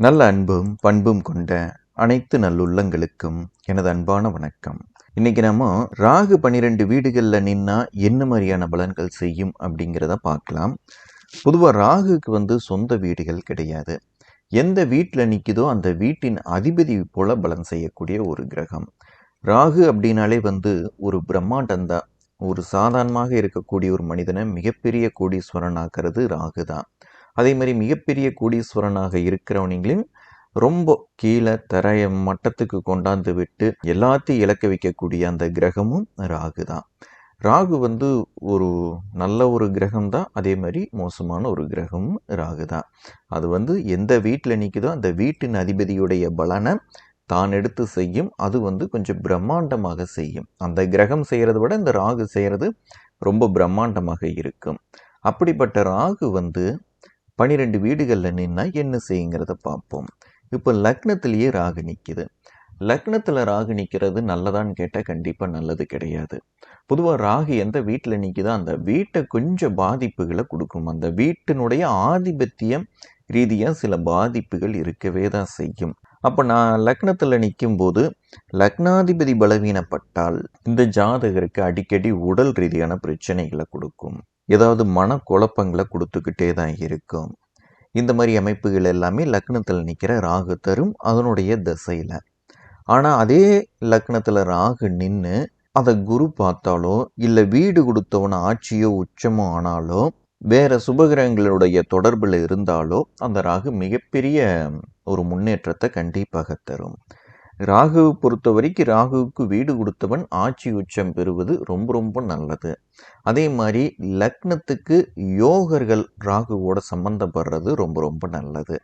நல்ல அன்பும் பண்பும் கொண்ட அனைத்து நல்லுள்ளங்களுக்கும் எனது அன்பான வணக்கம். இன்னைக்கு நம்ம ராகு பன்னிரெண்டு வீடுகளில் நின்னா என்ன மாதிரியான பலன்கள் செய்யும் அப்படிங்கிறத பார்க்கலாம். பொதுவாக ராகுக்கு வந்து சொந்த வீடுகள் கிடையாது. எந்த வீட்டில் நிற்குதோ அந்த வீட்டின் அதிபதி போல பலன் செய்யக்கூடிய ஒரு கிரகம். ராகு அப்படின்னாலே வந்து ஒரு பிரம்மாண்டந்தான் ஒரு சாதாரணமாக இருக்கக்கூடிய ஒரு மனிதனை மிகப்பெரிய கோடீஸ்வரனாக்குறது ராகு தான் அதே மாதிரி மிகப்பெரிய கோடீஸ்வரனாக இருக்கிறவனைங்களையும் ரொம்ப கீழே தரைய மட்டத்துக்கு கொண்டாந்து விட்டு எல்லாத்தையும் இழக்க வைக்கக்கூடிய அந்த கிரகமும் ராகு தான். ராகு வந்து ஒரு நல்ல ஒரு கிரகம் தான் அதே மாதிரி மோசமான ஒரு கிரகமும் ராகு தான். அது வந்து எந்த வீட்டில் நிற்குதோ அந்த வீட்டின் அதிபதியுடைய பலனை தான் எடுத்து செய்யும். அது வந்து கொஞ்சம் பிரம்மாண்டமாக செய்யும். அந்த கிரகம் செய்கிறத விட இந்த ராகு செய்கிறது ரொம்ப பிரம்மாண்டமாக இருக்கும். அப்படிப்பட்ட ராகு வந்து பனிரெண்டு வீடுகளில் நின்னா என்ன செய்யுங்கிறத பார்ப்போம். இப்போ லக்னத்திலேயே ராகு நிற்கிது லக்னத்தில் ராகு நிற்கிறது நல்லதான்னு கேட்டால் கண்டிப்பாக நல்லது கிடையாது. பொதுவாக ராகு எந்த வீட்டில் நிற்குதோ அந்த வீட்டை கொஞ்சம் பாதிப்புகளை கொடுக்கும். அந்த வீட்டினுடைய ஆதிபத்தியம் ரீதியாக சில பாதிப்புகள் இருக்கவே தான் செய்யும். அப்போ நான் லக்னத்தில் நிற்கும்போது லக்னாதிபதி பலவீனப்பட்டால் இந்த ஜாதகருக்கு அடிக்கடி உடல் ரீதியான பிரச்சனைகளை கொடுக்கும். ஏதாவது மனக்குழப்பங்களை கொடுத்துக்கிட்டே தான் இருக்கும். இந்த மாதிரி அமைப்புகள் எல்லாமே லக்னத்தில் நிற்கிற ராகு தரும் அதனுடைய திசையில். ஆனால் அதே லக்னத்தில் ராகு நின்று அதை குரு பார்த்தாலோ இல்லை வீடு கொடுத்தவன ஆட்சியோ உச்சமோ ஆனாலோ வேறு சுபகிரகங்களுடைய தொடர்பில் இருந்தாலோ அந்த ராகு மிகப்பெரிய ஒரு முன்னேற்றத்தை கண்டிப்பாக தரும். ராகுவை பொறுத்த வரைக்கும் ராகுவுக்கு வீடு கொடுத்தவன் ஆட்சி உச்சம் பெறுவது ரொம்ப ரொம்ப நல்லது. அதே மாதிரி லக்னத்துக்கு யோகர்கள் ராகுவோட சம்பந்தப்படுறது ரொம்ப ரொம்ப நல்லது.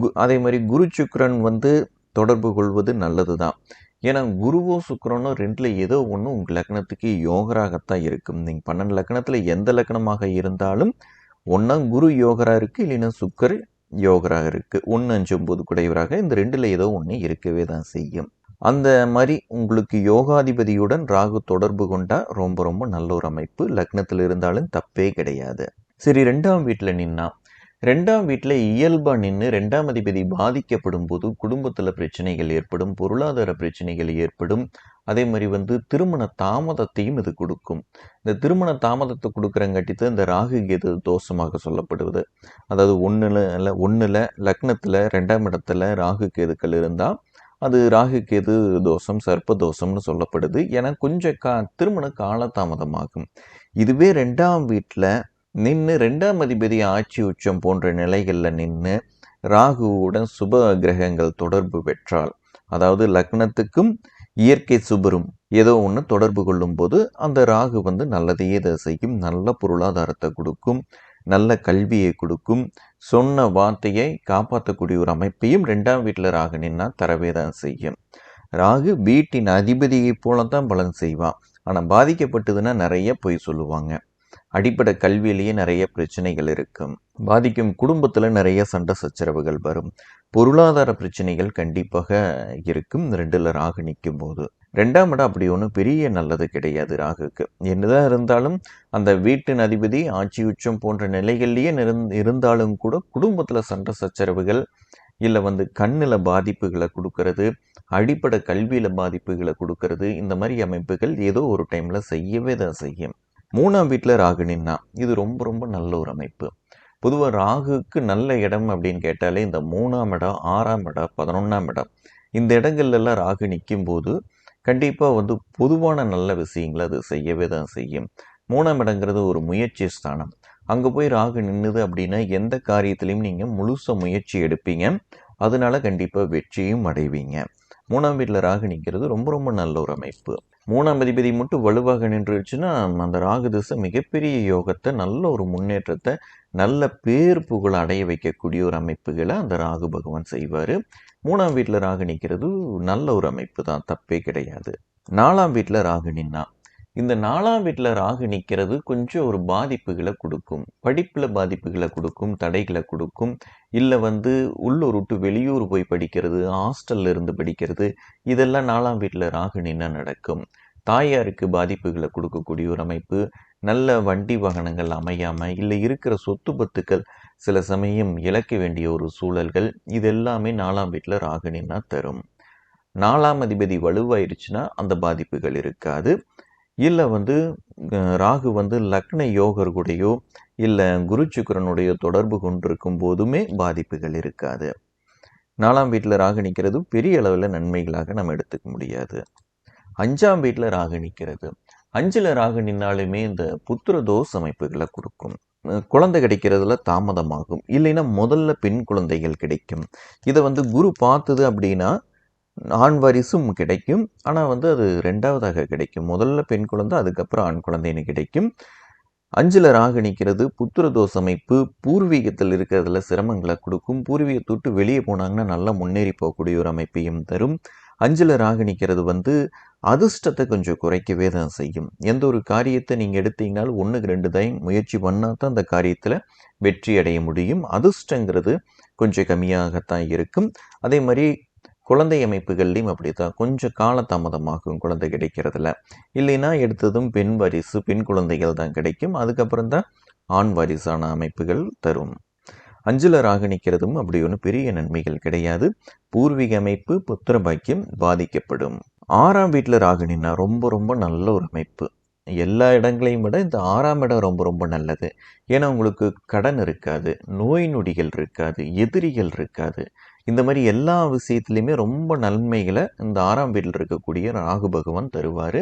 கு அதே மாதிரி குரு சுக்கரன் வந்து தொடர்பு கொள்வது நல்லது தான் ஏன்னா குருவோ சுக்கரனோ ரெண்டில் ஏதோ ஒன்று உங்கள் லக்னத்துக்கு யோகராகத்தான் இருக்கும். நீங்கள் பன்னெண்டு லக்னத்தில் எந்த லக்னமாக இருந்தாலும் ஒன்றா குரு யோகராக இருக்குது இல்லைன்னா சுக்கர் யோகராக இருக்குது ஒன்று அஞ்சு ஒம்பது குடையவராக இந்த ரெண்டில் ஏதோ ஒன்று இருக்கவே தான் செய்யும். அந்த மாதிரி உங்களுக்கு யோகாதிபதியுடன் ராகு தொடர்பு கொண்டால் ரொம்ப ரொம்ப நல்ல ஒரு அமைப்பு. லக்னத்தில் இருந்தாலும் தப்பே கிடையாது. சரி ரெண்டாம் வீட்டில் நின்னா ரெண்டாம் வீட்டில் இயல்பாக நின்று ரெண்டாம் அதிபதி பாதிக்கப்படும் போது குடும்பத்தில் பிரச்சனைகள் ஏற்படும் பொருளாதார பிரச்சனைகள் ஏற்படும் அதே மாதிரி வந்து திருமண தாமதத்தையும் இது கொடுக்கும். இந்த திருமண தாமதத்தை கொடுக்குறங்காட்டி இந்த ராகு கேது தோஷமாக சொல்லப்படுவது. அதாவது ஒன்றில் இல்லை ஒன்றில் லக்னத்தில் ரெண்டாம் இடத்துல ராகு கேதுக்கள் இருந்தால் அது ராகு கேது தோஷம் சர்ப்ப தோஷம்னு சொல்லப்படுது. ஏன்னா கொஞ்சம் கா திருமண காலதாமதமாகும். இதுவே ரெண்டாம் வீட்டில் நின்று ரெண்டாம் அதிபதி ஆட்சி உச்சம் போன்ற நிலைகளில் நின்று ராகுவுடன் சுப கிரகங்கள் தொடர்பு பெற்றால் அதாவது லக்னத்துக்கும் இயற்கை சுபரும் ஏதோ ஒன்று தொடர்பு கொள்ளும் போது அந்த ராகு வந்து நல்லதையே இதை செய்யும். நல்ல பொருளாதாரத்தை கொடுக்கும். நல்ல கல்வியை கொடுக்கும். சொன்ன வார்த்தையை காப்பாற்றக்கூடிய ஒரு அமைப்பையும் ரெண்டாம் வீட்டில் ராகு நின்னா தரவே தான் செய்யும். ராகு வீட்டின் அதிபதியை போல தான் பலன் செய்வான் ஆனால் பாதிக்கப்பட்டதுன்னா நிறைய பொய் சொல்லுவாங்க. அடிப்படை கல்வியிலேயே நிறைய பிரச்சனைகள் இருக்கும். பாதிக்கும் குடும்பத்தில் நிறைய சண்டை சச்சரவுகள் வரும். பொருளாதார பிரச்சனைகள் கண்டிப்பாக இருக்கும். ரெண்டில் ராகு நிற்கும் போது. ரெண்டாம் இடம் அப்படி ஒன்றும் பெரிய நல்லது கிடையாது ராகுக்கு. என்னதான் இருந்தாலும் அந்த வீட்டின் அதிபதி ஆட்சி உச்சம் போன்ற நிலைகள்லேயே இருந்தாலும் கூட குடும்பத்தில் சண்டை சச்சரவுகள் இல்லை வந்து கண்ணில் பாதிப்புகளை கொடுக்கறது அடிப்படை கல்வியில் பாதிப்புகளை கொடுக்கறது இந்த மாதிரி அமைப்புகள் ஏதோ ஒரு டைமில் செய்யவே தான் செய்யும். மூணாம் வீட்டில் ராகு நின்னா இது ரொம்ப ரொம்ப நல்ல ஒரு அமைப்பு. பொதுவாக ராகுக்கு நல்ல இடம் அப்படின்னு கேட்டாலே இந்த மூணாம் இடம் ஆறாம் இடம் பதினொன்றாம் இடம். இந்த இடங்கள்லாம் ராகு நிற்கும் போது கண்டிப்பாக வந்து பொதுவான நல்ல விஷயங்களை அது செய்யவே தான் செய்யும். மூணாம் இடங்கிறது ஒரு முயற்சி ஸ்தானம். அங்கே போய் ராகு நின்றுது அப்படின்னா எந்த காரியத்திலையும் நீங்கள் முழுச முயற்சி எடுப்பீங்க. அதனால கண்டிப்பாக வெற்றியும் அடைவீங்க. மூணாம் வீட்டில் ராகு நிற்கிறது ரொம்ப ரொம்ப நல்ல ஒரு அமைப்பு. மூணாம் அதிபதி மட்டும் வலுவாக நின்றுச்சுன்னா அந்த ராகு திசை மிகப்பெரிய யோகத்தை நல்ல ஒரு முன்னேற்றத்தை நல்ல பேர் புகழ் அடைய வைக்கக்கூடிய ஒரு அமைப்புகளை அந்த ராகு பகவான் செய்வார். மூணாம் வீட்டில் ராகு நிற்கிறது நல்ல ஒரு அமைப்பு தான் தப்பே கிடையாது. நாலாம் வீட்டில் ராகு நின்னா இந்த நாலாம் வீட்டில் ராகு நிற்கிறது கொஞ்சம் ஒரு பாதிப்புகளை கொடுக்கும். படிப்பில் பாதிப்புகளை கொடுக்கும் தடைகளை கொடுக்கும். இல்லை வந்து உள்ளூர் விட்டு வெளியூர் போய் படிக்கிறது ஹாஸ்டல்ல இருந்து படிக்கிறது இதெல்லாம் நாலாம் வீட்டில் ராகு நின்று நடக்கும். தாயாருக்கு பாதிப்புகளை கொடுக்கக்கூடிய ஒரு அமைப்பு நல்ல வண்டி வாகனங்கள் அமையாமல் இல்லை இருக்கிற சொத்து பத்துக்கள் சில சமயம் இழக்க வேண்டிய ஒரு சூழல்கள் இது எல்லாமே நாலாம் வீட்டில் ராகு நின்னா தரும். நாலாம் அதிபதி வலுவாயிருச்சுன்னா அந்த பாதிப்புகள் இருக்காது. இல்லை வந்து ராகு வந்து லக்ன யோகர்களுடையோ இல்லை குரு சுக்கிரனுடைய தொடர்பு கொண்டிருக்கும் போதுமே பாதிப்புகள் இருக்காது. நாலாம் வீட்டில் ராகு நிற்கிறது பெரிய அளவில் நன்மைகளாக நம்ம எடுத்துக்க முடியாது. அஞ்சாம் வீட்டில் ராகு நிற்கிறது அஞ்சில் ராகு நின்னாலுமே இந்த புத்திர தோஷ அமைப்புகளை கொடுக்கும். குழந்தை கிடைக்கிறதுல தாமதமாகும். இல்லைன்னா முதல்ல பெண் குழந்தைகள் கிடைக்கும். இதை வந்து குரு பார்த்தது அப்படின்னா ஆண் வாரிசும் கிடைக்கும். ஆனால் வந்து அது ரெண்டாவதாக கிடைக்கும். முதல்ல பெண் குழந்தை அதுக்கப்புறம் ஆண் குழந்தைன்னு கிடைக்கும். அஞ்சில் ராகு நிற்கிறது புத்திரதோஷ அமைப்பு பூர்வீகத்தில் இருக்கிறதுல சிரமங்களை கொடுக்கும். பூர்வீகத்தை விட்டு வெளியே போனாங்கன்னா நல்லா முன்னேறி போகக்கூடிய ஒரு அமைப்பையும் தரும். அஞ்சில் ராகு நிற்கிறது வந்து அதிர்ஷ்டத்தை கொஞ்சம் குறைக்கவே தான் செய்யும். எந்த ஒரு காரியத்தை நீங்கள் எடுத்தீங்கனாலும் ஒன்றுக்கு ரெண்டு தான் முயற்சி பண்ணால் தான் அந்த காரியத்தில் வெற்றி அடைய முடியும். அதிர்ஷ்டங்கிறது கொஞ்சம் கம்மியாகத்தான் இருக்கும். அதே மாதிரி குழந்தை அமைப்புகள்லையும் அப்படி தான் கொஞ்சம் காலதாமதமாகும் குழந்தை கிடைக்கிறதுல. இல்லைன்னா எடுத்ததும் பெண் வாரிசு பெண் குழந்தைகள் தான் கிடைக்கும். அதுக்கப்புறம் தான் ஆண் வாரிசான அமைப்புகள் தரும். அஞ்சல ராகு நிற்கிறதும் அப்படி ஒன்றும் பெரிய நன்மைகள் கிடையாது. பூர்வீக அமைப்பு புத்திர பாக்கியம் பாதிக்கப்படும். ஆறாம் வீட்டில் ராகு நின்னா ரொம்ப ரொம்ப நல்ல ஒரு அமைப்பு. எல்லா இடங்களையும் விட இந்த ஆறாம் இடம் ரொம்ப ரொம்ப நல்லது. ஏன்னா உங்களுக்கு கடன் இருக்காது நோய் நொடிகள் இருக்காது எதிரிகள் இருக்காது. இந்த மாதிரி எல்லா விஷயத்துலையுமே ரொம்ப நன்மைகளை இந்த ஆறாம் வீட்டில் இருக்கக்கூடிய ராகு பகவான் தருவார்.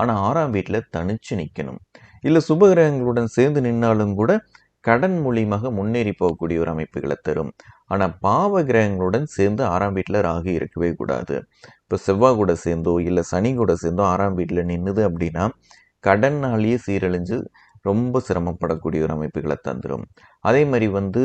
ஆனால் ஆறாம் வீட்டில் தனிச்சு நிற்கணும் இல்லை சுபகிரகங்களுடன் சேர்ந்து நின்னாலும் கூட கடன் மூலியமாக முன்னேறி போகக்கூடிய ஒரு அமைப்புகளை தரும். ஆனால் பாவ கிரகங்களுடன் சேர்ந்து ஆறாம் வீட்டில் ராகு இருக்கவே கூடாது. இப்போ செவ்வாய் கூட சேர்ந்தோ இல்லை சனி கூட சேர்ந்தோ ஆறாம் வீட்டில் நின்றுது அப்படின்னா கடன்னாலேயே சீரழிஞ்சு ரொம்ப சிரமப்படக்கூடிய ஒரு அமைப்புகளை தந்துடும் அதே மாதிரி வந்து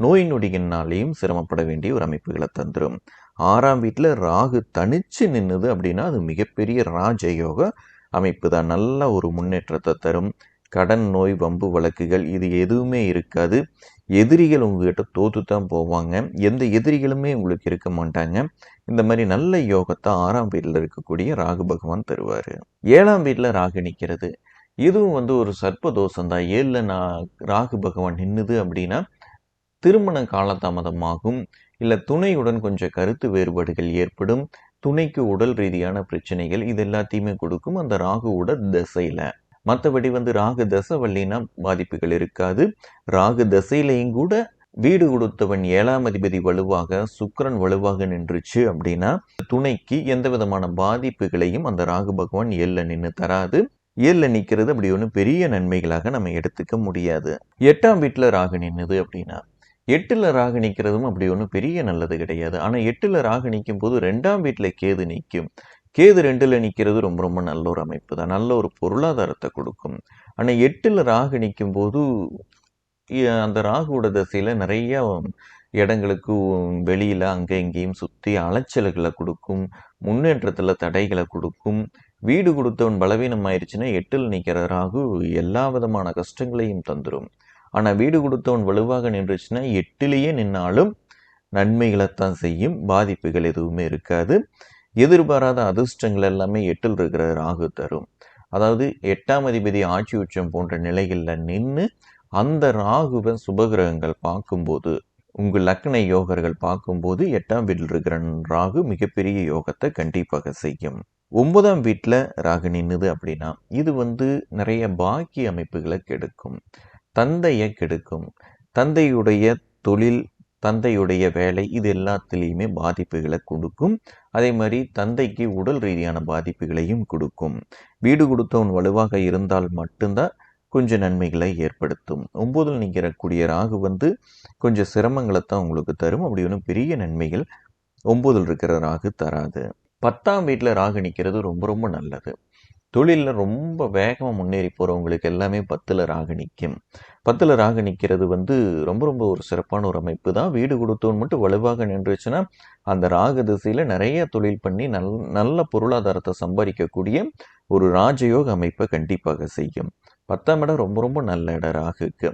நோய் நொடியினாலேயும் சிரமப்பட வேண்டிய ஒரு அமைப்புகளை தந்துடும் ஆறாம் வீட்டில் ராகு தனிச்சு நின்றுது அப்படின்னா அது மிகப்பெரிய ராஜயோக அமைப்பு தான் நல்ல ஒரு முன்னேற்றத்தை தரும். கடன் நோய் வம்பு வழக்குகள் இது எதுவுமே இருக்காது. எதிரிகள் உங்ககிட்ட தோத்து தான் போவாங்க. எந்த எதிரிகளுமே உங்களுக்கு இருக்க மாட்டாங்க. இந்த மாதிரி நல்ல யோகத்தை ஆறாம் வீட்டில் இருக்கக்கூடிய ராகு பகவான் தருவார். ஏழாம் வீட்டில் ராகு நிற்கிறது இதுவும் வந்து ஒரு சர்ப்ப தோஷம் தான் ஏழில் நான் ராகு பகவான் நின்னுது அப்படின்னா திருமண காலதாமதமாகும். இல்லை துணையுடன் கொஞ்சம் கருத்து வேறுபாடுகள் ஏற்படும். துணைக்கு உடல் ரீதியான பிரச்சனைகள் இது எல்லாத்தையுமே கொடுக்கும் அந்த ராகுவோட திசையில். மற்றபடி வந்து ராகு தசை வள்ளினா பாதிப்புகள் இருக்காது. ராகு தசையிலையும் கூட வீடு கொடுத்தவன் ஏழாம் அதிபதி வலுவாக சுக்கிரன் வலுவாக நின்றுச்சு அப்படின்னா துணைக்கு எந்த விதமான பாதிப்புகளையும் அந்த ராகு பகவான் ஏழில் நின்று தராது. ஏழில் நிற்கிறது அப்படி ஒன்றும் பெரிய நன்மைகளாக நம்ம எடுத்துக்க முடியாது. எட்டாம் வீட்டில் ராகு நின்னுது அப்படின்னா எட்டில் ராகு நிற்கிறதும் அப்படி ஒன்றும் பெரிய நல்லது கிடையாது. ஆனால் எட்டில் ராகு நிற்கும் போது ரெண்டாம் வீட்டில் கேது நிற்கும் கேது ரெண்டில் நிற்கிறது ரொம்ப ரொம்ப நல்ல ஒரு அமைப்பு தான். நல்ல ஒரு பொருளாதாரத்தை கொடுக்கும். ஆனால் எட்டில் ராகு நிற்கும் போது அந்த ராகுவோட தசையில் நிறைய இடங்களுக்கு வெளியில் அங்கே இங்கேயும் சுற்றி அலைச்சல்களை கொடுக்கும். முன்னேற்றத்தில் தடைகளை கொடுக்கும். வீடு கொடுத்தவன் பலவீனம் ஆயிடுச்சுன்னா எட்டில் நிற்கிற ராகு எல்லா விதமான கஷ்டங்களையும் தந்துடும் ஆனால் வீடு கொடுத்தவன் வலுவாக நின்றுச்சுன்னா எட்டிலேயே நின்னாலும் நன்மைகளைத்தான் செய்யும். பாதிப்புகள் எதுவுமே இருக்காது. எதிர்பாராத அதிர்ஷ்டங்கள் எல்லாமே எட்டில் இருக்கிற ராகு தரும். அதாவது எட்டாம் அதிபதி ஆட்சி உச்சம் போன்ற நிலைகளில் நின்று அந்த ராகுவை சுபகிரகங்கள் பார்க்கும்போது உங்கள் லக்ன யோகர்கள் பார்க்கும்போது எட்டாம் வீட்டில் இருக்கிற ராகு மிகப்பெரிய யோகத்தை கண்டிப்பாக செய்யும். ஒன்பதாம் வீட்டில் ராகு நின்னுது அப்படின்னா இது வந்து நிறைய பாக்கி அமைப்புகளை கெடுக்கும். தந்தையை கெடுக்கும். தந்தையுடைய தொழில் தந்தையுடைய வேலை இது எல்லாத்துலேயுமே பாதிப்புகளை கொடுக்கும். அதே மாதிரி தந்தைக்கு உடல் ரீதியான பாதிப்புகளையும் கொடுக்கும். வீடு கொடுத்தவன் வலுவாக இருந்தால் மட்டும்தான் கொஞ்சம் நன்மைகளை ஏற்படுத்தும். ஒம்போதில் நிற்கிறக்கூடிய ராகு வந்து கொஞ்சம் சிரமங்களை தான் உங்களுக்கு தரும். அப்படி ஒன்றும் பெரிய நன்மைகள் ஒம்போதில் இருக்கிற ராகு தராது. பத்தாம் வீட்டில் ராகு நிற்கிறது ரொம்ப ரொம்ப நல்லது. தொழிலில் ரொம்ப வேகமாக முன்னேறி போகிறவங்களுக்கு எல்லாமே பத்தில் ராகு நிற்கும் பத்தில் ராகு நிற்கிறது வந்து ரொம்ப ரொம்ப ஒரு சிறப்பான ஒரு அமைப்பு தான். வீடு கொடுத்தவன் மட்டும் வலுவாக நின்றுச்சுன்னா அந்த ராகு திசையில் நிறைய தொழில் பண்ணி நல் நல்ல பொருளாதாரத்தை சம்பாதிக்கக்கூடிய ஒரு ராஜயோக அமைப்பை கண்டிப்பாக செய்யும். பத்தாம் இடம் ரொம்ப ரொம்ப நல்ல இடம் ராகுக்கு.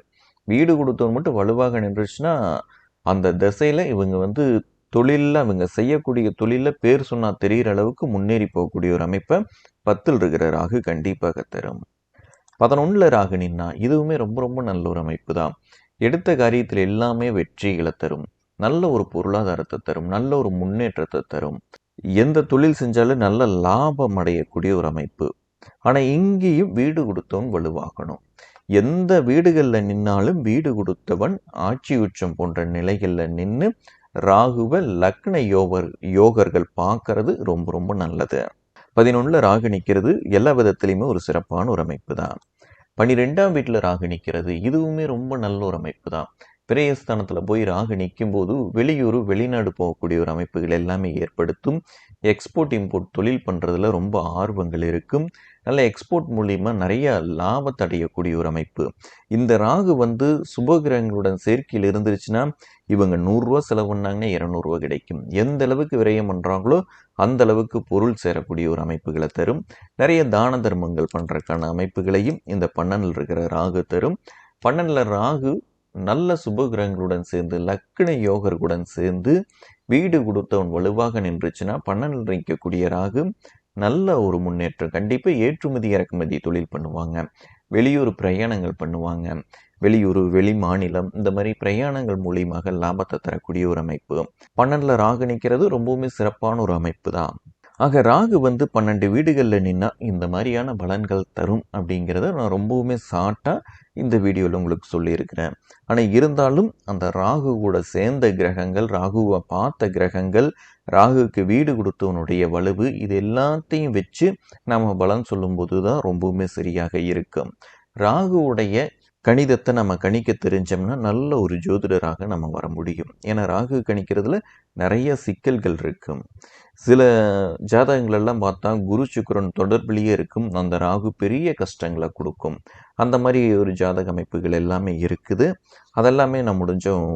வீடு கொடுத்தவன் மட்டும் வலுவாக நின்றுச்சுன்னா அந்த திசையில் இவங்க வந்து தொழிலில் அவங்க செய்யக்கூடிய தொழிலில் பேர் சொன்னால் தெரிகிற அளவுக்கு முன்னேறி போகக்கூடிய ஒரு அமைப்பை பத்தில் இருக்கிற ராகு கண்டிப்பாக தரும். பதினொன்றில் ராகு நின்னா இதுவுமே ரொம்ப ரொம்ப நல்ல ஒரு அமைப்பு தான் எடுத்த காரியத்தில் எல்லாமே வெற்றிகளை தரும். நல்ல ஒரு பொருளாதாரத்தை தரும். நல்ல ஒரு முன்னேற்றத்தை தரும். எந்த தொழில் செஞ்சாலும் நல்ல லாபம் அடையக்கூடிய ஒரு அமைப்பு. ஆனால் இங்கேயும் வீடு கொடுத்தவன் வலுவாகணும். எந்த வீடுகளில் நின்னாலும் வீடு கொடுத்தவன் ஆட்சி உச்சம் போன்ற நிலைகளில் நின்று ராகுவ லக்ன யோகர் யோகர்கள் பார்க்கறது ரொம்ப ரொம்ப நல்லது. பதினொன்றில் ராகு நிற்கிறது எல்லா விதத்துலேயுமே ஒரு சிறப்பான ஒரு அமைப்பு தான் பன்னிரெண்டாம் வீட்டில் ராகு நிற்கிறது இதுவுமே ரொம்ப நல்ல ஒரு அமைப்பு தான் பிரயஸ்தானத்தில் போய் ராகு நிற்கும் போது வெளியூர் வெளிநாடு போகக்கூடிய ஒரு அமைப்புகள் எல்லாமே ஏற்படுத்தும். எக்ஸ்போர்ட் இம்போர்ட் தொழில் பண்ணுறதுல ரொம்ப ஆர்வங்கள் இருக்கும். நல்ல எக்ஸ்போர்ட் மூலிமா நிறைய லாபத்தை அடையக்கூடிய ஒரு அமைப்பு. இந்த ராகு வந்து சுபகிரகங்களுடன் சேர்க்கையில் இருந்துருச்சுன்னா இவங்க நூறுரூவா செலவு பண்ணாங்கன்னா இரநூறுவா கிடைக்கும். எந்த அளவுக்கு விரயம் பண்ணுறாங்களோ அந்த அளவுக்கு பொருள் சேரக்கூடிய ஒரு அமைப்புகளை தரும். நிறைய தான தர்மங்கள் பண்ணுறதுக்கான அமைப்புகளையும் இந்த பன்னனில் இருக்கிற ராகு தரும். பன்னனில் ராகு நல்ல சுபகிரகங்களுடன் சேர்ந்து லக்ன யோகர்களுடன் சேர்ந்து வீடு கொடுத்தவன் வலுவாக நின்றுச்சுன்னா பன்னனில் நிற்கக்கூடிய ராகு நல்ல ஒரு முன்னேற்றம். கண்டிப்பாக ஏற்றுமதி இறக்குமதி தொழில் பண்ணுவாங்க. வெளியூர் பிரயாணங்கள் பண்ணுவாங்க. வெளியூர் வெளி மாநிலம் இந்த மாதிரி பிரயாணங்கள் மூலியமாக லாபத்தை தரக்கூடிய ஒரு அமைப்பு. பன்னெண்டில் ராகு நிற்கிறது ரொம்பவுமே சிறப்பான ஒரு அமைப்பு தான் ஆக ராகு வந்து பன்னெண்டு வீடுகளில் நின்னா இந்த மாதிரியான பலன்கள் தரும் அப்படிங்கிறத நான் ரொம்பவுமே சாட்டாக இந்த வீடியோவில் உங்களுக்கு சொல்லியிருக்கிறேன். ஆனால் இருந்தாலும் அந்த ராகு கூட சேர்ந்த கிரகங்கள் ராகுவை பார்த்த கிரகங்கள் ராகுக்கு வீடு கொடுத்தவனுடைய வலுவு இது எல்லாத்தையும் வச்சு நம்ம பலன் சொல்லும்போது தான் ரொம்பவுமே சரியாக இருக்கும். ராகுவுடைய கணிதத்தை நம்ம கணிக்க தெரிஞ்சோம்னா நல்ல ஒரு ஜோதிடராக நம்ம வர முடியும். ஏன்னா ராகு கணிக்கிறதுல நிறைய சிக்கல்கள் இருக்கும். சில ஜாதகங்களெல்லாம் பார்த்தா குரு சுக்கரன் தொடர்பிலேயே இருக்கும். அந்த ராகு பெரிய கஷ்டங்களை கொடுக்கும். அந்த மாதிரி ஒரு ஜாதக அமைப்புகள் எல்லாமே இருக்குது. அதெல்லாமே நான் முடிஞ்சோம்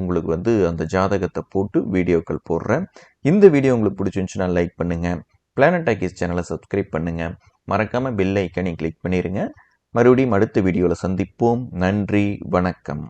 உங்களுக்கு வந்து அந்த ஜாதகத்தை போட்டு வீடியோக்கள் போடுறேன். இந்த வீடியோ உங்களுக்கு பிடிச்சிருந்துச்சுன்னா லைக் பண்ணுங்கள் பிளானட் டாக்கிஸ் சேனலை சப்ஸ்கிரைப் பண்ணுங்கள் மறக்காமல் பெல் ஐக்கனையும் கிளிக் பண்ணிடுங்க மறுபடியும் அடுத்த வீடியோவில் சந்திப்போம். நன்றி வணக்கம்.